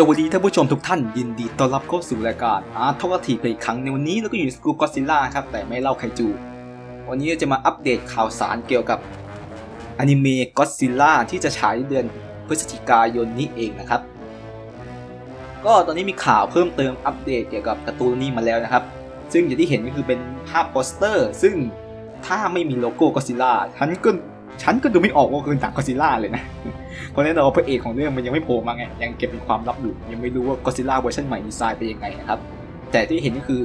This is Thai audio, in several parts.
สวัสดีท่านผู้ชมทุกท่านยินดีต้อนรับเข้าสู่รายการอาร์ทอกทีไปอีกครั้งในวันนี้เราก็อยู่ในสกูก็ซิล่าครับแต่ไม่เล่าไคจู วันนี้จะมาอัปเดตข่าวสารเกี่ยวกับอนิเมะก็ซิล่าที่จะฉายเดือนพฤศจิกายนนี้เองนะครับ ก็ตอนนี้มีข่าวเพิ่มเติมอัปเดตเกี่ยวกับการ์ตูนนี้มาแล้วนะครับ ซึ่งอย่างที่เห็นก็คือเป็นภาพโปสเตอร์ ซึ่งถ้าไม่มีโลโก้ก็ซิล่าฉันก็ฉันก็ดูไม่ออกว่าคือหนังก็ซิล่าเลยนะ เพราะแน่นอนว่าพระเอกของเรื่องมันยังไม่โผล่มาไงยังเก็บเป็นความลับอยู่ยังไม่รู้ว่าก็ซิล่าเวอร์ชันใหม่ดีไซน์เป็นยังไงนะครับแต่ที่เห็นก็คือ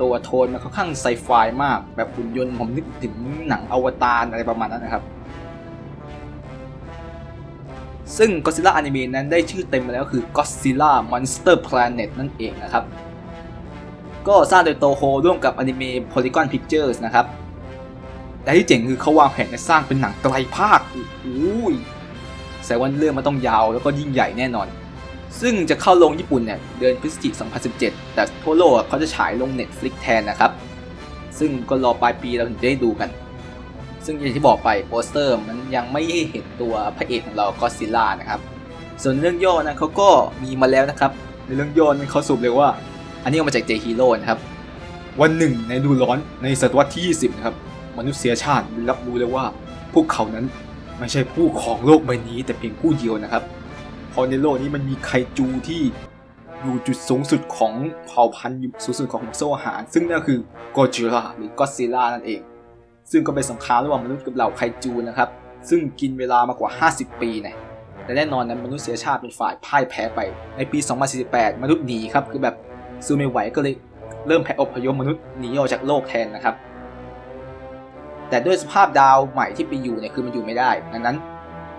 ตัวโทนมันค่อนข้างไซไฟมาก แบบหุ่นยนต์ผมนึกถึงหนังอวตารอะไรประมาณนั้นนะครับ ซึ่ง Godzilla Anime นั้นได้ชื่อเต็มมาแล้วคือ Godzilla Monster Planet นั่นเองนะครับ ก็สร้างโดยโตโฮร่วมกับ Anime Polygon Pictures นะครับ แต่ที่เจ๋งคือเขาวางแผนจะสร้างเป็นหนังไกลภาคโอ้โห แสดงว่าเรื่องมันต้องยาวแล้วก็ยิ่งใหญ่แน่นอน ซึ่งจะเข้าลงญี่ปุ่นเนี่ยเดือนพฤศจิกายน 2017 แต่ทั่วโลกเขาจะฉายลง Netflix แทนนะครับ ซึ่งก็รอปลายปีเราถึงจะได้ดูกัน ซึ่งอย่างที่บอกไปโปสเตอร์มันยังไม่ให้เห็นตัวพระเอกของเราก็ซิล่านะครับ ส่วนเรื่องย่อนั้นเขาก็มีมาแล้วนะครับ ในเรื่องย่อนั้นเขาสรุปเลยว่า อันนี้เอามาจากเจฮีโร่นะครับ วันหนึ่งในดูร้อนในศตวรรษที่ 20 นะครับมนุษยชาติรับรู้แล้ว่าพวกเขานั้น ไม่ใช่ผู้ของโลกใบนี้ แต่เพียงผู้เดียวนะครับ เพราะในโลกนี้มันมีไคจูที่อยู่จุดสูงสุดของเผ่าพันธุ์อยู่สูงสุดของโซ่อาหาร ซึ่งนั่นคือโกจิล่าหรือก็ซิล่านั่นเอง ซึ่งก็เป็นสงครามระหว่างมนุษย์กับเหล่าไคจูนะครับ ซึ่งกินเวลามากว่า 50 ปีนะแต่แน่นอนนั้นมนุษยชาติเป็นฝ่ายพ่ายแพ้ไป ในปี 2048 มนุษย์หนีครับ คือแบบสู้ไม่ไหวก็เลยเริ่มแผ่อพยพมนุษย์หนีออกจากโลกแทนนะครับ แต่ด้วยสภาพดาวใหม่ที่ไปอยู่เนี่ยคือมันอยู่ไม่ได้ ดังนั้น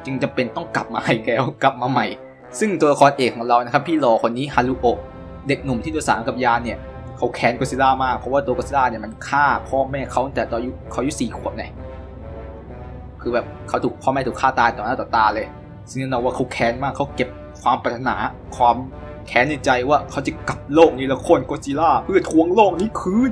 จึงจะเป็นต้องกลับมาอีกแล้วกลับมาใหม่ ซึ่งตัวละครเอกของเรานะครับพี่รอคนนี้ฮารุโอะเด็กหนุ่มที่โดยสารกับยานเนี่ยเขาแค้นก็ซิล่ามากเพราะว่าตัวก็ซิล่าเนี่ยมันฆ่าพ่อแม่เขาตั้งแต่ตอนอายุเขาอายุสี่ขวบเนี่ยคือแบบเขาถูกพ่อแม่ถูกฆ่าตายต่อหน้าต่อตาเลย ซึ่งแน่นว่าเขาแค้นมากเขาเก็บความปรารถนาความแค้นในใจว่าเขาจะกลับโลกนี้แล้วโค่นก็ซิล่าเพื่อทวงโลกนี้คืน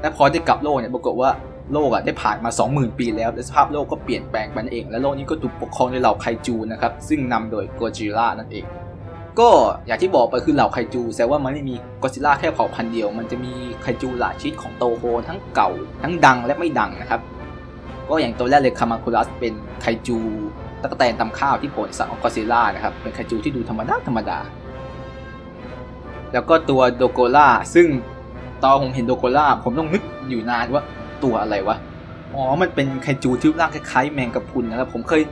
และพอได้กลับโลกเนี่ยปรากฏว่าโลกอะได้ผ่านมา 20,000 ปีแล้วและสภาพโลกก็เปลี่ยนแปลงไปนั่นเอง และโลกนี้ก็ถูกปกครองโดยเหล่าไคจูนะครับซึ่งนำโดยโกจิล่านั่นเอง ก็อย่างที่บอกไปคือเหล่าไคจูแสดงว่ามันไม่มีกอซิล่าแค่เผ่าพันธุ์เดียว มันจะมีไคจูหลายชนิดของโตโฮทั้งเก่า ทั้งดังและไม่ดังนะครับ ก็อย่างตัวแรกเลยคามาคุรัสเป็นไคจูตะกแตนตำข้าวที่โผล่จากสัตว์ของกอซิล่านะครับเป็นไคจูที่ดูธรรมดาธรรมดา แล้วก็ตัวโดโกล่าซึ่ง ตอนผมเห็นโดโกล่าผมต้องนึกอยู่นานว่าตัวอะไรวะ อ๋อ มันเป็นไคจูที่ร่างคล้ายๆแมงกะพรุนนะครับ ผมเคย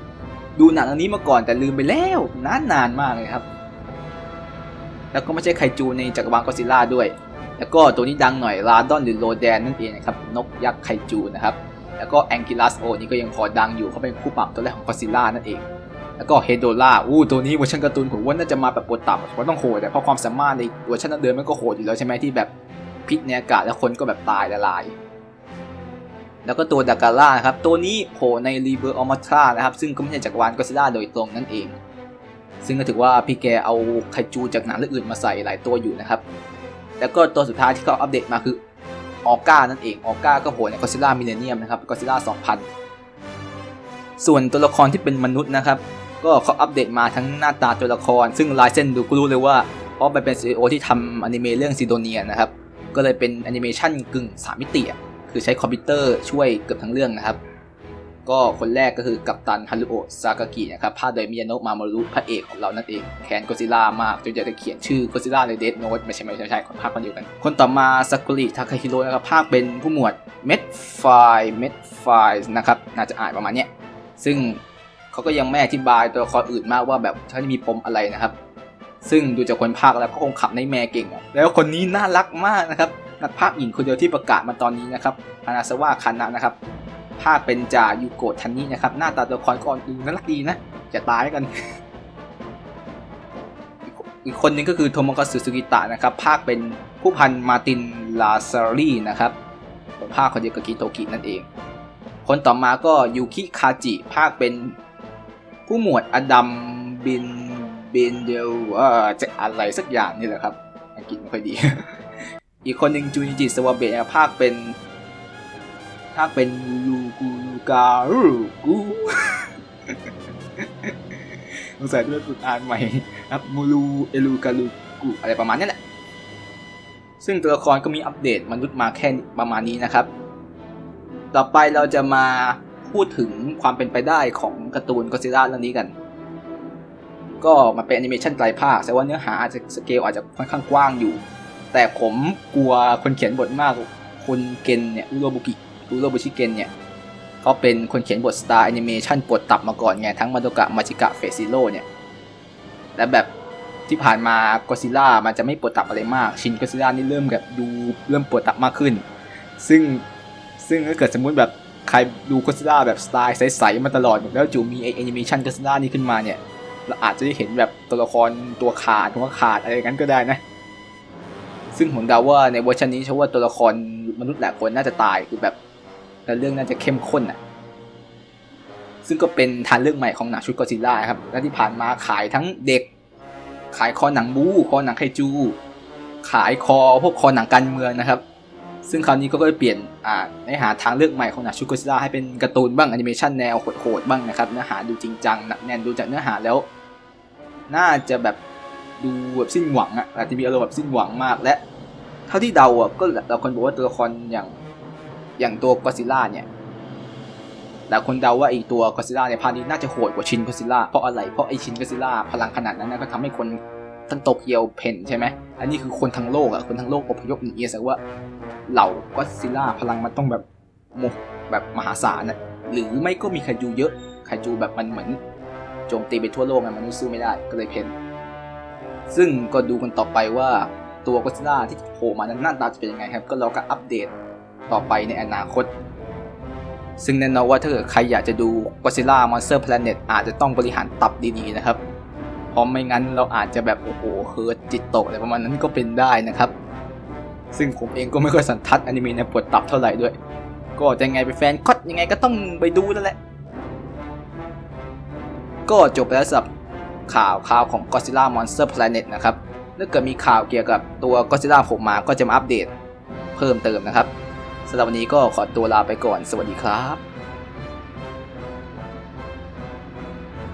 ดูหนังอันนี้มาก่อนแต่ลืมไปแล้วนานนานมากเลยครับ แล้วก็ไม่ใช่ไคจูในจักรวาลกอซิล่าด้วย แล้วก็ตัวนี้ดังหน่อยลาดอนหรือโรแดนนั่นเองนะครับ นกยักษ์ไคจูนะครับ แล้วก็แองกิลัสโอนี่ก็ยังพอดังอยู่เขาเป็นคู่ปรับตัวแรกของกอซิล่านั่นเองแล้วก็เฮโดล่าอู้ตัวนี้เวอร์ชันการ์ตูนผมว่าน่าจะมาแบบบทต่ำเพราะต้องโหดแต่เพราะความสามารถในเวอร์ชันเดิมมันก็โหดอยู่แล้วใช่ไหมที่แบบ พิษในอากาศแล้วคนก็แบบตายละลาย แล้วก็ตัวดากาล่านะครับ ตัวนี้โผล่ในรีเบอร์ออมัตรานะครับ ซึ่งก็ไม่ใช่จักรวาลก็ซิล่าโดยตรงนั่นเอง ซึ่งก็ถือว่าพี่แกเอาไคจูจากหนังเรื่องอื่นมาใส่หลายตัวอยู่นะครับ แล้วก็ตัวสุดท้ายที่เขาอัปเดตมาคือออก้านั่นเองออก้าก็โผล่ในก็ซิล่ามิเลเนียมนะครับก็ซิล่า2000 ส่วนตัวละครที่เป็นมนุษย์นะครับ ก็เขาอัปเดตมาทั้งหน้าตาตัวละคร ซึ่งลายเส้นดูก็รู้เลยว่าเพราะมันเป็นซีโอที่ทำอนิเมะเรื่องซิโดเนียนะครับ ก็เลยเป็นแอนิเมชันกึ่งสามมิติคือใช้คอมพิวเตอร์ช่วยเกือบทั้งเรื่องนะครับ ก็คนแรกก็คือกัปตันฮารุโอะซากากินะครับภาคโดยมิยาโนะมามารุพระเอกของเรานั่นเองแคนโกซิล่ามากจนอยากจะเขียนชื่อโกซิล่าในเดดโน e ไม่ใช่ไม่ใช่ใช่คนภาคคนเดียวกัน คนต่อมาซากุริทาคาฮิโร่นะครับภาคเป็นผู้หมวดเม็ดไฟเม็ดไฟนะครับน่าจะอ่านประมาณนี้ซึ่งเขาก็ยังไม่อธิบายตัวละครอื่นมากว่าแบบเขาจะมีปมอะไรนะครับ ซึ่งดูจากคนภาคแล้วก็คงขับในแม่เก่งอะแล้วคนนี้น่ารักมากนะครับ นักภาคหญิงคนเดียวที่ประกาศมาตอนนี้นะครับฮานาซาวะคันนะนะครับภาคเป็นจ่ายูโกะทันนี่นะครับ หน้าตาตัวละครก่อนอื่นน่ารักดีนะจะตายกัน อีกคนนึงก็คือโทโมกาสึสุกิตะนะครับ ภาคเป็นผู้พันมาตินลาซารีนะครับเป็นภาคคนเดียวกับกิโตกินั่นเอง คนต่อมาก็ยูคิคาจิ ภาคเป็นผู้หมวดอดัมบิน เบนเดลว่าจะอะไรสักอย่างนี่แหละครับ อังกฤษไม่ค่อยดี อีกคนหนึ่งจูนิจิสวาเบะภาคเป็นภาคเป็นลูกูลูกาลูกูเองสัยด้วยฝึกอ่านใหม่ครับมูลูเอลูกาลูกุอะไรประมาณนี้แหละ ซึ่งตัวละครก็มีอัปเดตมนุษย์มาแค่ประมาณนี้นะครับ ต่อไปเราจะมาพูดถึงความเป็นไปได้ของการ์ตูนก็ซิล่าเรื่องนี้กัน ก็มาเป็นแอนิเมชันไตรภาคแต่ว่าเนื้อหาอาจจะสเกลอาจจะค่อนข้างกว้างอยู่ แต่ผมกลัวคนเขียนบทมากคุณเกนเนี่ยอุโรบุกิอุโรบุชิเกนเนี่ยเขาเป็นคนเขียนบทสตาร์แอนิเมชันปวดตับมาก่อนไง ทั้งมาโดกะมาจิกะเฟซิโร่เนี่ย และแบบที่ผ่านมาก็ซิล่ามันจะไม่ปวดตับอะไรมาก ชินก็ซิล่านี่เริ่มแบบดูเริ่มปวดตับมากขึ้น ซึ่งซึ่งถ้าเกิดสมมุติแบบใครดูก็ซิล่าแบบสไตล์ใสๆมาตลอด แล้วจู่มีไอแอนิเมชันก็ซิล่านี่ขึ้นมาเนี่ย เราอาจจะได้เห็นแบบตัวละครตัวขาดหัวขาดอะไรอย่างนั้นก็ได้นะ ซึ่งผมเดาว่าในเวอร์ชันนี้เชื่อว่าตัวละครมนุษย์หลายคนน่าจะตายคือแบบแล้วเรื่องน่าจะเข้มข้นอะซึ่งก็เป็นทางเรื่องใหม่ของหนังชุดกอซิล่าครับ และที่ผ่านมาขายทั้งเด็ก ขายคอหนังบู๊คอหนังไคจู ขายคอพวกคอหนังการเมืองนะครับ ซึ่งคราวนี้ก็ก็เปลี่ยนอ่าในหาทางเลือกใหม่ของหนังชุดกซิล่าให้เป็นการ์ตูนบ้างแอนิเมชันแนวโหดๆบ้างนะครับเนื้อหาดูจริงจังหนักแน่นดูจากเนื้อหาแล้ว น่าจะแบบดูแบบสิ้นหวังอะอาจจะมีอารมณ์แบบสิ้นหวังมากและเท่าที่เดาอะก็หลายคนบอกว่าตัวละครอย่างอย่างตัวกอซิล่าเนี่ยหลายคนเดาว่าไอตัวกอซิล่าในภาคนี้น่าจะโหดกว่าชินกอซิล่าเพราะอะไรเพราะไอชินกอซิล่าพลังขนาดนั้นนะก็ทำให้คนทั้งโตเกียวเพ่นใช่ไหมอันนี้คือคนทั้งโลกอะคนทั้งโลกอพยพหนีแสดงว่า เหล่ากอซิล่าพลังมันต้องแบบโมแบบมหาศาลอะหรือไม่ก็มีไคจูเยอะไคจูแบบมันเหมือนโจมตีไปทั่วโลกไงมนุษย์สู้ไม่ได้ก็เลยเพ่นซึ่งก็ดูกันต่อไปว่าตัวก็ซิล่าที่โผล่มานั้นหน้าตาจะเป็นยังไงครับ ก็รอการอัปเดตต่อไปในอนาคต ซึ่งแน่นอนว่าถ้าเกิดใครอยากจะดู Godzilla Monster Planet อาจจะต้องบริหารตับดีๆนะครับเพราะไม่งั้นเราอาจจะแบบโอ้โหเฮิร์ตจิตตกอะไรประมาณนั้นก็เป็นได้นะครับ ซึ่งผมเองก็ไม่ค่อยสันทัดอนิเมะในปวดตับเท่าไหร่ด้วย ก็จะไงไงเป็นแฟนคดยังไงก็ต้องไปดูนั่นแหละ ก็จบไปแล้วสำหรับข่าวข่าวของ Godzilla Monster Planet นะครับถ้าเกิดมีข่าวเกี่ยวกับตัวก็ซิล่าผมมาก็จะมาอัปเดตเพิ่มเติมนะครับสำหรับวันนี้ก็ขอตัวลาไปก่อน สวัสดีครับ